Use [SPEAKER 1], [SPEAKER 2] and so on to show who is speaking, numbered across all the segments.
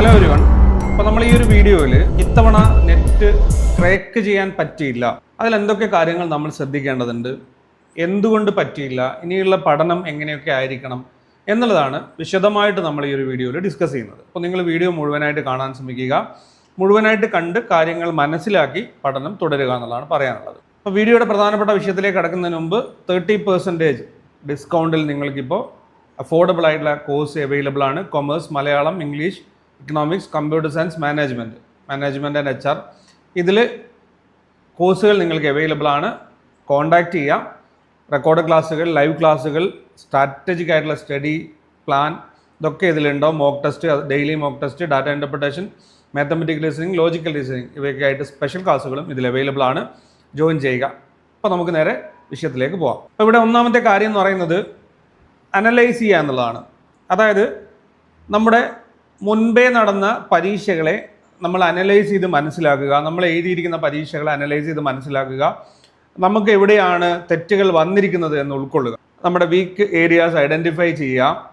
[SPEAKER 1] Hello ഒരുവൺ അപ്പോൾ നമ്മൾ ഈ ഒരു വീഡിയോയിൽ ഇത്തവണ നെറ്റ് ക്രാക്ക് ചെയ്യാൻ പറ്റിയില്ല. അതിൽ എന്തൊക്കെ കാര്യങ്ങൾ നമ്മൾ ശ്രദ്ധിക്കേണ്ടതുണ്ട്? എന്തുകൊണ്ട് പറ്റിയില്ല? ഇനിയുള്ള പഠനം എങ്ങനെയൊക്കെ ആയിരിക്കണം? എന്നുള്ളതാണ് വിശദമായിട്ട് നമ്മൾ ഈ ഒരു വീഡിയോയിൽ ഡിസ്കസ് ചെയ്യുന്നത്. അപ്പോൾ നിങ്ങൾ വീഡിയോ മുഴുവനായിട്ട് കാണാൻ ശ്രമിക്കുക. മുഴുവനായിട്ട് കണ്ട് കാര്യങ്ങൾ മനസ്സിലാക്കി പഠനം തുടരുക എന്നുള്ളതാണ് പറയാനുള്ളത്. അപ്പോൾ വീഡിയോയുടെ പ്രധാനപ്പെട്ട വിഷയത്തിലേക്ക് കടക്കുന്നതിന് മുമ്പ് തേർട്ടി പെർസെന്റേജ് ഡിസ്കൗണ്ടിൽ നിങ്ങൾക്കിപ്പോൾ അഫോർഡബിൾ ആയിട്ടുള്ള കോഴ്സ് അവൈലബിൾ ആണ്. Commerce Malayalam English economics computer science management management and H R ഇതിൽ കോഴ്സുകൾ നിങ്ങൾക്ക് അവൈലബിൾ ആണ്. കോൺടാക്റ്റ് ചെയ്യാം. റെക്കോർഡ് ക്ലാസ്സുകൾ ലൈവ് ക്ലാസ്സുകൾ സ്ട്രാറ്റജിക് ആയിട്ടുള്ള സ്റ്റഡി പ്ലാൻ ഇതൊക്കെ ഇതിലുണ്ടാവും. Mock test daily mock test data interpretation mathematical reasoning logical reasoning ഇവയൊക്കെ ആയിട്ട് സ്പെഷ്യൽ ക്ലാസ്സുകളും ഇതിൽ അവൈലബിൾ ആണ്. ജോയിൻ ചെയ്യുക. അപ്പോൾ നമുക്ക് നേരെ വിഷയത്തിലേക്ക് പോവാം. അപ്പോൾ ഇവിടെ ഒന്നാമത്തെ കാര്യം എന്ന് പറയുന്നത് അനലൈസ് ചെയ്യുക എന്നുള്ളതാണ്. അതായത് നമ്മുടെ മുൻപേ നടന്ന പരീക്ഷകളെ നമ്മൾ അനലൈസ് ചെയ്ത് മനസ്സിലാക്കുക. നമ്മൾ എഴുതിയിരിക്കുന്ന പരീക്ഷകളെ അനലൈസ് ചെയ്ത് മനസ്സിലാക്കുക. നമുക്ക് എവിടെയാണ് തെറ്റുകൾ വന്നിരിക്കുന്നത് എന്ന് ഉൾക്കൊള്ളുക. നമ്മുടെ വീക്ക് ഏരിയാസ് ഐഡന്റിഫൈ ചെയ്യുക.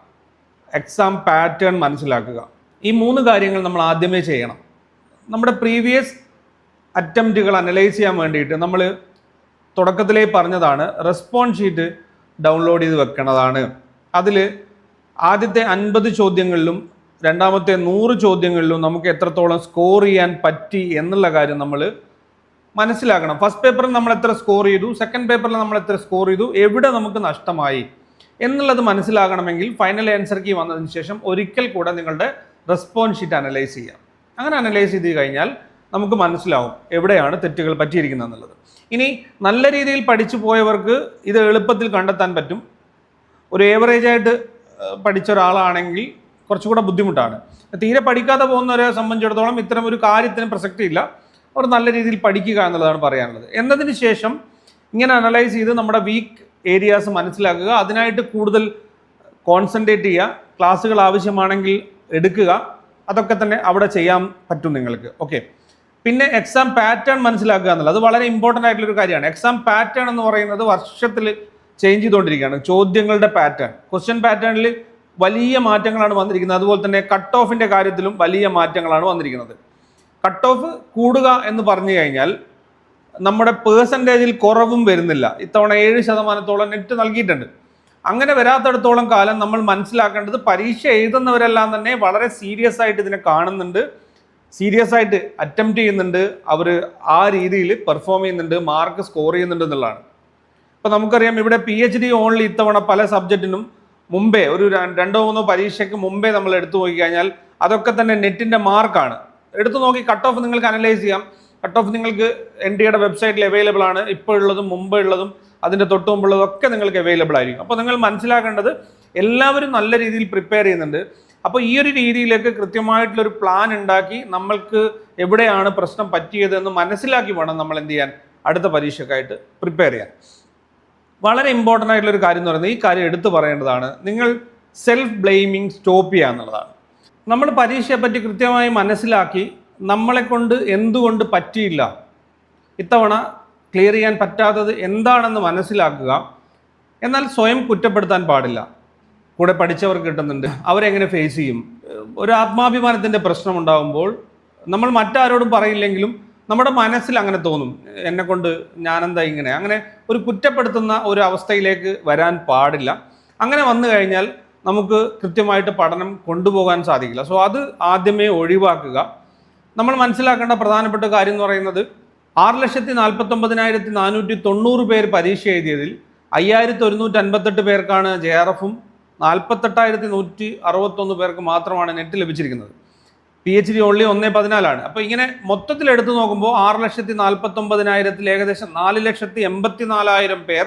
[SPEAKER 1] എക്സാം പാറ്റേൺ മനസ്സിലാക്കുക. ഈ മൂന്ന് കാര്യങ്ങൾ നമ്മൾ ആദ്യമേ ചെയ്യണം. നമ്മുടെ പ്രീവിയസ് അറ്റംപ്റ്റുകൾ അനലൈസ് ചെയ്യാൻ വേണ്ടിയിട്ട് നമ്മൾ തുടക്കത്തിലേ പറഞ്ഞതാണ് റെസ്പോൺസ് ഷീറ്റ് ഡൗൺലോഡ് ചെയ്ത് വെക്കണതാണ്. അതിൽ ആദ്യത്തെ അൻപത് ചോദ്യങ്ങളിലും രണ്ടാമത്തെ നൂറ് ചോദ്യങ്ങളിലും നമുക്ക് എത്രത്തോളം സ്കോർ ചെയ്യാൻ പറ്റി എന്നുള്ള കാര്യം നമ്മൾ മനസ്സിലാക്കണം. ഫസ്റ്റ് പേപ്പറിൽ നമ്മൾ എത്ര സ്കോർ ചെയ്തു? സെക്കൻഡ് പേപ്പറിൽ നമ്മൾ എത്ര സ്കോർ ചെയ്തു? എവിടെ നമുക്ക് നഷ്ടമായി? എന്നുള്ളത് മനസ്സിലാകണമെങ്കിൽ ഫൈനൽ ആൻസർ കീ വന്നതിന് ശേഷം ഒരിക്കൽ കൂടെ നിങ്ങളുടെ റെസ്പോൺസ് ഷീറ്റ് അനലൈസ് ചെയ്യാം. അങ്ങനെ അനലൈസ് ചെയ്ത് കഴിഞ്ഞാൽ നമുക്ക് മനസ്സിലാവും എവിടെയാണ് തെറ്റുകൾ പറ്റിയിരിക്കുന്നത് എന്നുള്ളത്. ഇനി നല്ല രീതിയിൽ പഠിച്ചു പോയവർക്ക് ഇത് എളുപ്പത്തിൽ കണ്ടെത്താൻ പറ്റും. ഒരു ഏവറേജായിട്ട് പഠിച്ച ഒരാളാണെങ്കിൽ കുറച്ചുകൂടെ ബുദ്ധിമുട്ടാണ്. തീരെ പഠിക്കാതെ പോകുന്നവരെ സംബന്ധിച്ചിടത്തോളം ഇത്തരം ഒരു കാര്യത്തിന് പ്രസക്തിയില്ല. അവർ നല്ല രീതിയിൽ പഠിക്കുക എന്നുള്ളതാണ് പറയാനുള്ളത്. എന്നതിന് ശേഷം ഇങ്ങനെ അനലൈസ് ചെയ്ത് നമ്മുടെ വീക്ക് ഏരിയാസ് മനസ്സിലാക്കുക. അതിനായിട്ട് കൂടുതൽ കോൺസെൻട്രേറ്റ് ചെയ്യുക. ക്ലാസ്സുകൾ ആവശ്യമാണെങ്കിൽ എടുക്കുക. അതൊക്കെ തന്നെ അവിടെ ചെയ്യാൻ പറ്റും നിങ്ങൾക്ക്. ഓക്കെ. പിന്നെ എക്സാം പാറ്റേൺ മനസ്സിലാക്കുക എന്നുള്ളത്. അത് വളരെ ഇമ്പോർട്ടന്റ് ആയിട്ടുള്ള ഒരു കാര്യമാണ്. എക്സാം പാറ്റേൺ എന്ന് പറയുന്നത് വർഷത്തിൽ ചേഞ്ച് ചെയ്തുകൊണ്ടിരിക്കുകയാണ്. ചോദ്യങ്ങളുടെ പാറ്റേൺ ക്വസ്റ്റ്യൻ പാറ്റേണിൽ വലിയ മാറ്റങ്ങളാണ് വന്നിരിക്കുന്നത്. അതുപോലെ തന്നെ കട്ട് ഓഫിന്റെ കാര്യത്തിലും വലിയ മാറ്റങ്ങളാണ് വന്നിരിക്കുന്നത്. കട്ട് ഓഫ് കൂടുക എന്ന് പറഞ്ഞു കഴിഞ്ഞാൽ നമ്മുടെ പേഴ്സന്റേജിൽ കുറവും വരുന്നില്ല. ഇത്തവണ ഏഴ് ശതമാനത്തോളം നെറ്റ് നൽകിയിട്ടുണ്ട്. അങ്ങനെ വരാത്തിടത്തോളം കാലം നമ്മൾ മനസ്സിലാക്കേണ്ടത് പരീക്ഷ എഴുതുന്നവരെല്ലാം തന്നെ വളരെ സീരിയസ് ആയിട്ട് ഇതിനെ കാണുന്നുണ്ട്. സീരിയസ് ആയിട്ട് അറ്റംപ്റ്റ് ചെയ്യുന്നുണ്ട്. അവർ ആ രീതിയിൽ പെർഫോം ചെയ്യുന്നുണ്ട് മാർക്ക് സ്കോർ ചെയ്യുന്നുണ്ട് എന്നുള്ളതാണ്. ഇപ്പം നമുക്കറിയാം ഇവിടെ പി എച്ച് ഡി ഓൺലി ഇത്തവണ പല സബ്ജക്റ്റിനും മുമ്പേ ഒരു രണ്ടോ മൂന്നോ പരീക്ഷയ്ക്ക് മുമ്പേ നമ്മൾ എടുത്തു നോക്കിക്കഴിഞ്ഞാൽ അതൊക്കെ തന്നെ നെറ്റിന്റെ മാർക്കാണ്. എടുത്തു നോക്കി കട്ട് ഓഫ് നിങ്ങൾക്ക് അനലൈസ് ചെയ്യാം. കട്ട് ഓഫ് നിങ്ങൾക്ക് എൻ ഡിയുടെ വെബ്സൈറ്റിൽ അവൈലബിൾ ആണ്. ഇപ്പോൾ ഉള്ളതും മുമ്പ് ഉള്ളതും അതിന്റെ തൊട്ട് മുമ്പുള്ളതും ഒക്കെ നിങ്ങൾക്ക് അവൈലബിൾ ആയിരിക്കും. അപ്പോൾ നിങ്ങൾ മനസ്സിലാക്കേണ്ടത് എല്ലാവരും നല്ല രീതിയിൽ പ്രിപ്പയർ ചെയ്യുന്നുണ്ട്. അപ്പോൾ ഈ ഒരു രീതിയിലേക്ക് കൃത്യമായിട്ടുള്ളൊരു പ്ലാൻ ഉണ്ടാക്കി നമ്മൾക്ക് എവിടെയാണ് പ്രശ്നം പറ്റിയതെന്ന് മനസ്സിലാക്കി വേണം നമ്മൾ എന്ത് ചെയ്യാൻ? അടുത്ത പരീക്ഷക്കായിട്ട് പ്രിപ്പയർ ചെയ്യാൻ. വളരെ ഇമ്പോർട്ടന്റ് ആയിട്ടുള്ള ഒരു കാര്യം എന്ന് പറയുന്നത് ഈ കാര്യം എടുത്തു പറയേണ്ടതാണ്. നിങ്ങൾ സെൽഫ് ബ്ലെയിമിങ് സ്റ്റോപ്പ് ചെയ്യുക എന്നുള്ളതാണ്. നമ്മൾ പരീക്ഷയെ പറ്റി കൃത്യമായി മനസ്സിലാക്കി നമ്മളെ കൊണ്ട് എന്തുകൊണ്ട് പറ്റിയില്ല. ഇത്തവണ ക്ലിയർ ചെയ്യാൻ പറ്റാത്തത് എന്താണെന്ന് മനസ്സിലാക്കുക. എന്നാൽ സ്വയം കുറ്റപ്പെടുത്താൻ പാടില്ല. കൂടെ പഠിച്ചവർ കിട്ടുന്നുണ്ട്. അവരെങ്ങനെ ഫേസ് ചെയ്യും? ഒരു ആത്മാഭിമാനത്തിന്റെ പ്രശ്നം ഉണ്ടാകുമ്പോൾ നമ്മൾ മറ്റാരോടും പറയില്ലെങ്കിലും നമ്മുടെ മനസ്സിൽ അങ്ങനെ തോന്നും. എന്നെ കൊണ്ട് ഞാനെന്താ ഇങ്ങനെ? അങ്ങനെ ഒരു കുറ്റപ്പെടുത്തുന്ന ഒരു അവസ്ഥയിലേക്ക് വരാൻ പാടില്ല. അങ്ങനെ വന്നു കഴിഞ്ഞാൽ നമുക്ക് കൃത്യമായിട്ട് പഠനം കൊണ്ടുപോകാൻ സാധിക്കില്ല. സോ അത് ആദ്യമേ ഒഴിവാക്കുക. നമ്മൾ മനസ്സിലാക്കേണ്ട പ്രധാനപ്പെട്ട കാര്യം എന്ന് പറയുന്നത് ആറ് ലക്ഷത്തി നാൽപ്പത്തൊമ്പതിനായിരത്തി നാനൂറ്റി തൊണ്ണൂറ് പേര് പരീക്ഷ എഴുതിയതിൽ അയ്യായിരത്തി ഒരുന്നൂറ്റി അൻപത്തെട്ട് പേർക്കാണ് ജെ ആർ എഫും നാൽപ്പത്തെട്ടായിരത്തി നൂറ്റി അറുപത്തൊന്ന് പേർക്ക് മാത്രമാണ് നെറ്റ് ലഭിച്ചിരിക്കുന്നത്. പി എച്ച് ഡി ഓൺലി ഒന്നേ പതിനാലാണ്. അപ്പോൾ ഇങ്ങനെ മൊത്തത്തിൽ എടുത്തു നോക്കുമ്പോൾ ആറ് ലക്ഷത്തി നാൽപ്പത്തൊമ്പതിനായിരത്തിൽ ഏകദേശം നാല് ലക്ഷത്തി എൺപത്തി നാലായിരം പേർ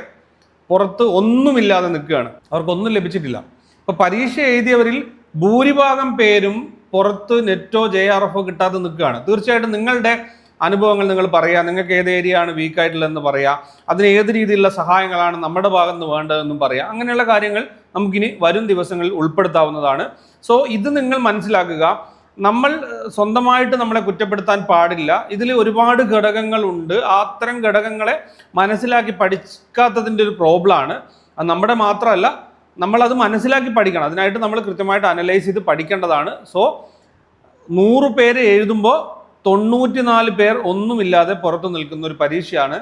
[SPEAKER 1] പുറത്ത് ഒന്നുമില്ലാതെ നിൽക്കുകയാണ്. അവർക്കൊന്നും ലഭിച്ചിട്ടില്ല. അപ്പോൾ പരീക്ഷ എഴുതിയവരിൽ ഭൂരിഭാഗം പേരും പുറത്ത് നെറ്റോ ജെ ആർ എഫോ കിട്ടാതെ നിൽക്കുകയാണ്. തീർച്ചയായിട്ടും നിങ്ങളുടെ അനുഭവങ്ങൾ നിങ്ങൾ പറയുക. നിങ്ങൾക്ക് ഏത് ഏരിയ ആണ് വീക്കായിട്ടുള്ളതെന്ന് പറയുക. അതിന് ഏത് രീതിയിലുള്ള സഹായങ്ങളാണ് നമ്മുടെ ഭാഗത്ത് നിന്ന് വേണ്ടതെന്നും പറയുക. അങ്ങനെയുള്ള കാര്യങ്ങൾ നമുക്കിനി വരും ദിവസങ്ങളിൽ ഉൾപ്പെടുത്താവുന്നതാണ്. സോ ഇത് നിങ്ങൾ മനസ്സിലാക്കുക. നമ്മൾ സ്വന്തമായിട്ട് നമ്മളെ കുറ്റപ്പെടുത്താൻ പാടില്ല. ഇതിൽ ഒരുപാട് ഘടകങ്ങളുണ്ട് അത്തരം ഘടകങ്ങളെ മനസ്സിലാക്കി പഠിക്കാത്തതിന്റെ ഒരു പ്രോബ്ലമാണ്. അത് നമ്മുടെ മാത്രമല്ല നമ്മളത് മനസ്സിലാക്കി പഠിക്കണം. അതിനായിട്ട് നമ്മൾ കൃത്യമായിട്ട് അനലൈസ് ചെയ്ത് പഠിക്കേണ്ടതാണ്. സോ നൂറ് പേര് എഴുതുമ്പോൾ തൊണ്ണൂറ്റിനാല് പേർ ഒന്നുമില്ലാതെ പുറത്തു നിൽക്കുന്ന ഒരു പരീക്ഷയാണ്.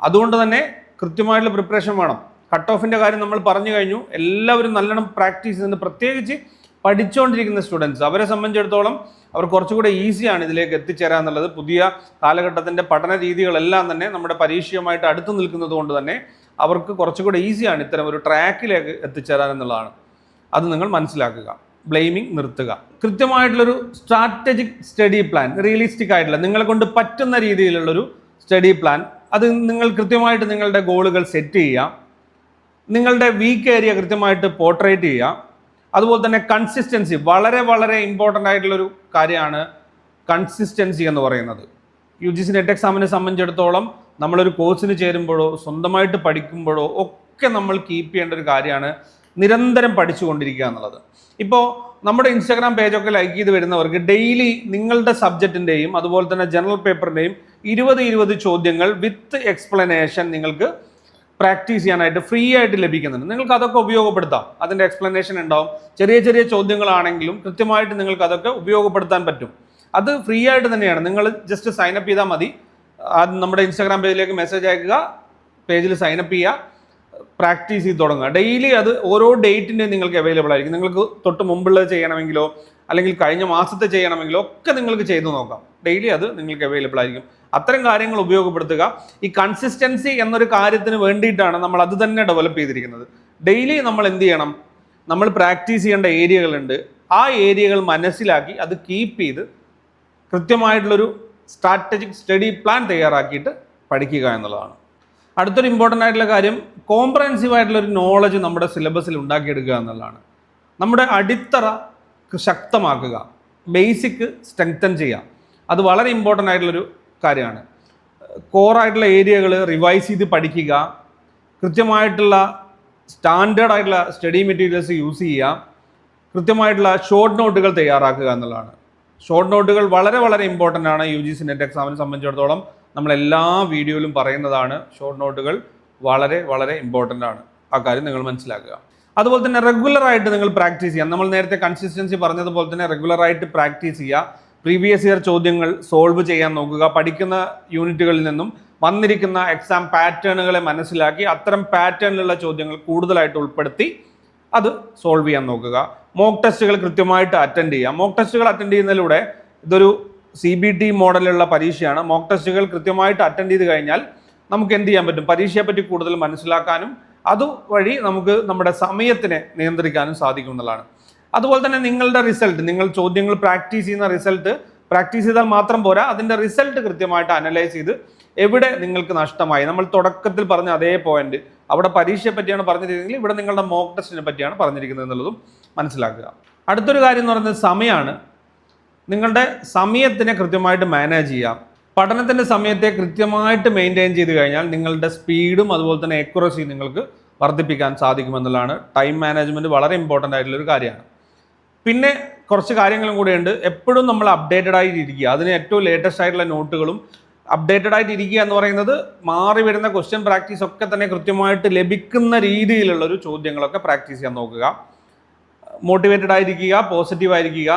[SPEAKER 1] അതുകൊണ്ട് തന്നെ കൃത്യമായിട്ടുള്ള പ്രിപ്പറേഷൻ വേണം. കട്ട് ഓഫിന്റെ കാര്യം നമ്മൾ പറഞ്ഞു കഴിഞ്ഞു. എല്ലാവരും നല്ലോണം പ്രാക്ടീസ് ചെയ്യുന്നുണ്ട് പ്രത്യേകിച്ച് പഠിച്ചുകൊണ്ടിരിക്കുന്ന സ്റ്റുഡൻസ് അവരെ സംബന്ധിച്ചിടത്തോളം അവർ കുറച്ചുകൂടെ ഈസിയാണ് ഇതിലേക്ക് എത്തിച്ചേരാൻ എന്നുള്ളത്. പുതിയ കാലഘട്ടത്തിന്റെ പഠന രീതികളെല്ലാം തന്നെ നമ്മുടെ പരീക്ഷയുമായിട്ട് അടുത്ത് നിൽക്കുന്നത് കൊണ്ട് തന്നെ അവർക്ക് കുറച്ചുകൂടെ ഈസിയാണ് ഇത്തരം ഒരു ട്രാക്കിലേക്ക് എത്തിച്ചേരാൻ എന്നുള്ളതാണ്. അത് നിങ്ങൾ മനസ്സിലാക്കുക. ബ്ലെയിമിങ് നിർത്തുക. കൃത്യമായിട്ടുള്ളൊരു സ്ട്രാറ്റജിക് സ്റ്റഡി പ്ലാൻ റിയലിസ്റ്റിക് ആയിട്ടുള്ള നിങ്ങളെ കൊണ്ട് പറ്റുന്ന രീതിയിലുള്ളൊരു സ്റ്റഡി പ്ലാൻ അത് നിങ്ങൾ കൃത്യമായിട്ട് നിങ്ങളുടെ ഗോളുകൾ സെറ്റ് ചെയ്യുക. നിങ്ങളുടെ വീക്ക് ഏരിയ കൃത്യമായിട്ട് പോർട്രേറ്റ് ചെയ്യുക. അതുപോലെ തന്നെ കൺസിസ്റ്റൻസി വളരെ വളരെ ഇമ്പോർട്ടന്റ് ആയിട്ടുള്ളൊരു കാര്യമാണ് കൺസിസ്റ്റൻസി എന്ന് പറയുന്നത്. യു ജി സി നെറ്റ് എക്സാമിനെ സംബന്ധിച്ചിടത്തോളം നമ്മളൊരു കോഴ്സിന് ചേരുമ്പോഴോ സ്വന്തമായിട്ട് പഠിക്കുമ്പോഴോ ഒക്കെ നമ്മൾ കീപ്പ് ചെയ്യേണ്ട ഒരു കാര്യമാണ് നിരന്തരം പഠിച്ചുകൊണ്ടിരിക്കുക എന്നുള്ളത്. ഇപ്പോൾ നമ്മുടെ ഇൻസ്റ്റാഗ്രാം പേജൊക്കെ ലൈക്ക് ചെയ്ത് വരുന്നവർക്ക് ഡെയിലി നിങ്ങളുടെ സബ്ജക്റ്റിന്റെയും അതുപോലെ തന്നെ ജനറൽ പേപ്പറിന്റെയും ഇരുപത് ഇരുപത് ചോദ്യങ്ങൾ വിത്ത് എക്സ്പ്ലനേഷൻ നിങ്ങൾക്ക് പ്രാക്ടീസ് ചെയ്യാനായിട്ട് ഫ്രീ ആയിട്ട് ലഭിക്കുന്നുണ്ട്. നിങ്ങൾക്ക് അതൊക്കെ ഉപയോഗപ്പെടുത്താം. അതിന്റെ എക്സ്പ്ലനേഷൻ ഉണ്ടാവും. ചെറിയ ചെറിയ ചോദ്യങ്ങളാണെങ്കിലും കൃത്യമായിട്ട് നിങ്ങൾക്ക് അതൊക്കെ ഉപയോഗപ്പെടുത്താൻ പറ്റും. അത് ഫ്രീ ആയിട്ട് തന്നെയാണ്. നിങ്ങൾ ജസ്റ്റ് സൈനപ്പ് ചെയ്താൽ മതി. നമ്മുടെ ഇൻസ്റ്റാഗ്രാം പേജിലേക്ക് മെസ്സേജ് അയക്കുക. പേജിൽ സൈനപ്പ് ചെയ്യുക. പ്രാക്ടീസ് ചെയ്ത് തുടങ്ങുക. ഡെയിലി അത് ഓരോ ഡേറ്റിന്റെയും നിങ്ങൾക്ക് അവൈലബിൾ ആയിരിക്കും. നിങ്ങൾക്ക് തൊട്ട് മുമ്പുള്ളത് ചെയ്യണമെങ്കിലോ അല്ലെങ്കിൽ കഴിഞ്ഞ മാസത്തെ ചെയ്യണമെങ്കിലോ ഒക്കെ നിങ്ങൾക്ക് ചെയ്തു നോക്കാം. ഡെയിലി അത് നിങ്ങൾക്ക് അവൈലബിൾ ആയിരിക്കും. അത്തരം കാര്യങ്ങൾ ഉപയോഗപ്പെടുത്തുക. ഈ കൺസിസ്റ്റൻസി എന്നൊരു കാര്യത്തിന് വേണ്ടിയിട്ടാണ് നമ്മൾ അത് തന്നെ ഡെവലപ്പ് ചെയ്തിരിക്കുന്നത്. ഡെയിലി നമ്മൾ എന്ത് ചെയ്യണം? നമ്മൾ പ്രാക്ടീസ് ചെയ്യേണ്ട ഏരിയകളുണ്ട്. ആ ഏരിയകൾ മനസ്സിലാക്കി അത് കീപ്പ് ചെയ്ത് കൃത്യമായിട്ടുള്ളൊരു സ്ട്രാറ്റജിക് സ്റ്റഡി പ്ലാൻ തയ്യാറാക്കിയിട്ട് പഠിക്കുക എന്നുള്ളതാണ്. അടുത്തൊരു ഇമ്പോർട്ടന്റ് ആയിട്ടുള്ള കാര്യം കോംപ്രഹെൻസീവ് ആയിട്ടുള്ള ഒരു നോളജ് നമ്മുടെ സിലബസിൽ ഉണ്ടാക്കിയെടുക്കുക എന്നുള്ളതാണ്. നമ്മുടെ അടിത്തറ ശക്തമാക്കുക ബേസിക് സ്ട്രെങ്തൻ ചെയ്യുക. അത് വളരെ ഇമ്പോർട്ടന്റ് ആയിട്ടുള്ളൊരു കാര്യമാണ്. കോറായിട്ടുള്ള ഏരിയകൾ റിവൈസ് ചെയ്ത് പഠിക്കുക കൃത്യമായിട്ടുള്ള സ്റ്റാൻഡേർഡ് ആയിട്ടുള്ള സ്റ്റഡി മെറ്റീരിയൽസ് യൂസ് ചെയ്യുക കൃത്യമായിട്ടുള്ള ഷോർട്ട് നോട്ടുകൾ തയ്യാറാക്കുക എന്നുള്ളതാണ്. ഷോർട്ട് നോട്ടുകൾ വളരെ വളരെ ഇമ്പോർട്ടന്റ് ആണ് യു ജി സി നെറ്റ് എക്സാമിനെ സംബന്ധിച്ചിടത്തോളം. നമ്മൾ എല്ലാ വീഡിയോയിലും പറയുന്നതാണ് ഷോർട്ട് നോട്ടുകൾ വളരെ വളരെ ഇമ്പോർട്ടന്റ് ആണ്. ആ കാര്യം നിങ്ങൾ മനസ്സിലാക്കുക. അതുപോലെ തന്നെ റെഗുലറായിട്ട് നിങ്ങൾ പ്രാക്ടീസ് ചെയ്യാം. നമ്മൾ നേരത്തെ കൺസിസ്റ്റൻസി പറഞ്ഞതുപോലെ തന്നെ റെഗുലറായിട്ട് പ്രാക്ടീസ് ചെയ്യുക. പ്രീവിയസ് ഇയർ ചോദ്യങ്ങൾ സോൾവ് ചെയ്യാൻ നോക്കുക. പഠിക്കുന്ന യൂണിറ്റുകളിൽ നിന്നും വന്നിരിക്കുന്ന എക്സാം പാറ്റേണുകളെ മനസ്സിലാക്കി അത്തരം പാറ്റേണിലുള്ള ചോദ്യങ്ങൾ കൂടുതലായിട്ട് ഉൾപ്പെടുത്തി അത് സോൾവ് ചെയ്യാൻ നോക്കുക. മോക്ക് ടെസ്റ്റുകൾ കൃത്യമായിട്ട് അറ്റൻഡ് ചെയ്യുക. മോക്ക് ടെസ്റ്റുകൾ അറ്റൻഡ് ചെയ്യുന്നതിലൂടെ ഇതൊരു സി ബി ടി മോഡലുള്ള പരീക്ഷയാണ്. മോക്ക് ടെസ്റ്റുകൾ കൃത്യമായിട്ട് അറ്റൻഡ് ചെയ്ത് കഴിഞ്ഞാൽ നമുക്ക് എന്ത് ചെയ്യാൻ പറ്റും? പരീക്ഷയെപ്പറ്റി കൂടുതൽ മനസ്സിലാക്കാനും അതുവഴി നമുക്ക് നമ്മുടെ സമയത്തിനെ നിയന്ത്രിക്കാനും സാധിക്കും എന്നുള്ളതാണ്. അതുപോലെ തന്നെ നിങ്ങളുടെ റിസൾട്ട് നിങ്ങൾ ചോദ്യങ്ങൾ പ്രാക്ടീസ് ചെയ്യുന്ന റിസൾട്ട് പ്രാക്ടീസ് ചെയ്താൽ മാത്രം പോരാ. അതിന്റെ റിസൾട്ട് കൃത്യമായിട്ട് അനലൈസ് ചെയ്ത് എവിടെ നിങ്ങൾക്ക് നഷ്ടമായി. നമ്മൾ തുടക്കത്തിൽ പറഞ്ഞ അതേ പോയിന്റ് അവിടെ പരീക്ഷയെ പറ്റിയാണ് പറഞ്ഞിരിക്കുന്നതെങ്കിൽ ഇവിടെ നിങ്ങളുടെ മോക്ക് ടെസ്റ്റിനെ പറ്റിയാണ് പറഞ്ഞിരിക്കുന്നത് എന്നുള്ളതും മനസ്സിലാക്കുക. അടുത്തൊരു കാര്യം എന്ന് പറയുന്നത് സമയമാണ് നിങ്ങളുടെ സമയത്തിനെ കൃത്യമായിട്ട് മാനേജ് ചെയ്യാം. പഠനത്തിന്റെ സമയത്തെ കൃത്യമായിട്ട് മെയിന്റെയിൻ ചെയ്ത് കഴിഞ്ഞാൽ നിങ്ങളുടെ സ്പീഡും അതുപോലെ തന്നെ എക്യുറസി നിങ്ങൾക്ക് വർദ്ധിപ്പിക്കാൻ സാധിക്കുമെന്നുള്ളതാണ് ടൈം മാനേജ്മെന്റ് വളരെ ഇമ്പോർട്ടന്റ് ആയിട്ടുള്ളൊരു കാര്യമാണ്. പിന്നെ കുറച്ച് കാര്യങ്ങളും കൂടെയുണ്ട് എപ്പോഴും നമ്മൾ അപ്ഡേറ്റഡ് ആയിട്ട് ഇരിക്കുക അതിന് ഏറ്റവും ലേറ്റസ്റ്റ് ആയിട്ടുള്ള നോട്ടുകളും അപ്ഡേറ്റഡ് ആയിട്ട് ഇരിക്കുക എന്ന് പറയുന്നത് മാറി വരുന്ന ക്വസ്റ്റ്യൻ പ്രാക്ടീസ് ഒക്കെ തന്നെ കൃത്യമായിട്ട് ലഭിക്കുന്ന രീതിയിലുള്ള ഒരു ചോദ്യങ്ങളൊക്കെ പ്രാക്ടീസ് ചെയ്യാൻ നോക്കുക. മോട്ടിവേറ്റഡ് ആയിരിക്കുക പോസിറ്റീവ് ആയിരിക്കുക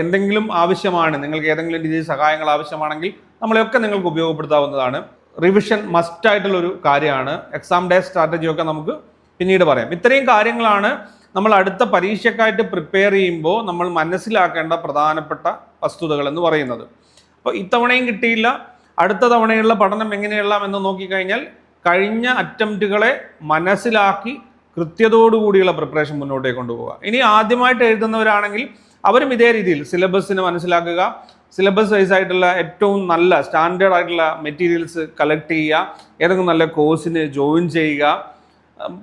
[SPEAKER 1] എന്തെങ്കിലും ആവശ്യമാണ് നിങ്ങൾക്ക് ഏതെങ്കിലും രീതിയിൽ സഹായങ്ങൾ ആവശ്യമാണെങ്കിൽ നമ്മളെയൊക്കെ നിങ്ങൾക്ക് ഉപയോഗപ്പെടുത്താവുന്നതാണ്. റിവിഷൻ മസ്റ്റ് ആയിട്ടുള്ള ഒരു കാര്യമാണ്. എക്സാം ഡേ സ്ട്രാറ്റജി ഒക്കെ നമുക്ക് പിന്നീട് പറയാം. ഇത്രയും കാര്യങ്ങളാണ് നമ്മൾ അടുത്ത പരീക്ഷയ്ക്കായിട്ട് പ്രിപ്പയർ ചെയ്യുമ്പോൾ നമ്മൾ മനസ്സിലാക്കേണ്ട പ്രധാനപ്പെട്ട വസ്തുതകൾ എന്ന് പറയുന്നത്. അപ്പോൾ ഇത്തവണയും കിട്ടിയില്ല. അടുത്ത തവണയുള്ള പഠനം എങ്ങനെയുള്ള എന്ന് നോക്കിക്കഴിഞ്ഞാൽ കഴിഞ്ഞ അറ്റംപ്റ്റുകളെ മനസ്സിലാക്കി കൃത്യതയോടുകൂടിയുള്ള പ്രിപ്പറേഷൻ മുന്നോട്ടേക്ക് കൊണ്ടുപോകുക ഇനി ആദ്യമായിട്ട് എഴുതുന്നവരാണെങ്കിൽ അവരും ഇതേ രീതിയിൽ സിലബസിന് മനസ്സിലാക്കുക സിലബസ് വൈസ് ആയിട്ടുള്ള ഏറ്റവും നല്ല സ്റ്റാൻഡേർഡ് ആയിട്ടുള്ള മെറ്റീരിയൽസ് കളക്ട് ചെയ്യുക ഏതെങ്കിലും നല്ല കോഴ്സിന് ജോയിൻ ചെയ്യുക.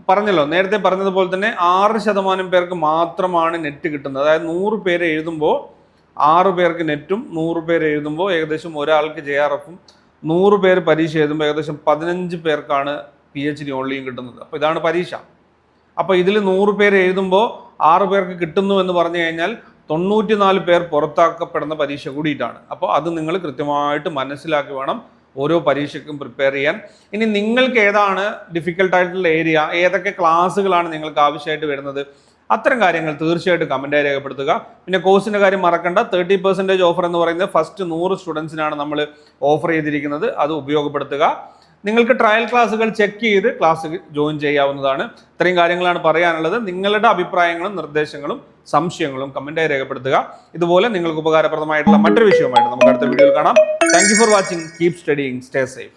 [SPEAKER 1] പറഞ്ഞല്ലോ നേരത്തെ പറഞ്ഞതുപോലെ തന്നെ ആറ് ശതമാനം പേർക്ക് മാത്രമാണ് നെറ്റ് കിട്ടുന്നത്. അതായത് നൂറ് പേര് എഴുതുമ്പോൾ ആറ് പേർക്ക് നെറ്റും നൂറ് പേര് എഴുതുമ്പോൾ ഏകദേശം ഒരാൾക്ക് ജെ ആർ എഫും നൂറ് പേര് പരീക്ഷ എഴുതുമ്പോൾ ഏകദേശം പതിനഞ്ച് പേർക്കാണ് പി എച്ച് ഡി ഓൺലൈൻ കിട്ടുന്നത്. അപ്പോൾ ഇതാണ് പരീക്ഷ. അപ്പോൾ ഇതിൽ നൂറ് പേര് എഴുതുമ്പോൾ ആറ് പേർക്ക് കിട്ടുന്നു എന്ന് പറഞ്ഞു കഴിഞ്ഞാൽ തൊണ്ണൂറ്റിനാല് പേർ പുറത്താക്കപ്പെടുന്ന പരീക്ഷ കൂടിയിട്ടാണ്. അപ്പോൾ അത് നിങ്ങൾ കൃത്യമായിട്ട് മനസ്സിലാക്കി വേണം ഓരോ പരീക്ഷയ്ക്കും പ്രിപ്പയർ ചെയ്യാൻ. ഇനി നിങ്ങൾക്ക് ഏതാണ് ഡിഫിക്കൽട്ട് ആയിട്ടുള്ള ഏരിയ ഏതൊക്കെ ക്ലാസ്സുകളാണ് നിങ്ങൾക്ക് ആവശ്യമായിട്ട് വരുന്നത്? അത്തരം കാര്യങ്ങൾ തീർച്ചയായിട്ടും കമന്റായി രേഖപ്പെടുത്തുക. പിന്നെ കോഴ്സിന്റെ കാര്യം മറക്കണ്ട. തേർട്ടി പെർസെന്റേജ് ഓഫർ എന്ന് പറയുന്നത് ഫസ്റ്റ് നൂറ് സ്റ്റുഡൻസിനാണ് നമ്മൾ ഓഫർ ചെയ്തിരിക്കുന്നത്. അത് ഉപയോഗപ്പെടുത്തുക. നിങ്ങൾക്ക് ട്രയൽ ക്ലാസ്സുകൾ ചെക്ക് ചെയ്ത് ക്ലാസ് ജോയിൻ ചെയ്യാവുന്നതാണ്. ഇത്രയും കാര്യങ്ങളാണ് പറയാനുള്ളത്. നിങ്ങളുടെ അഭിപ്രായങ്ങളും നിർദ്ദേശങ്ങളും സംശയങ്ങളും കമന്റായി രേഖപ്പെടുത്തുക. ഇതുപോലെ നിങ്ങൾക്ക് ഉപകാരപ്രദമായിട്ടുള്ള മറ്റൊരു വിഷയമായിട്ട് നമുക്ക് അടുത്ത വീഡിയോയിൽ കാണാം. Thank for watching keep studying stay safe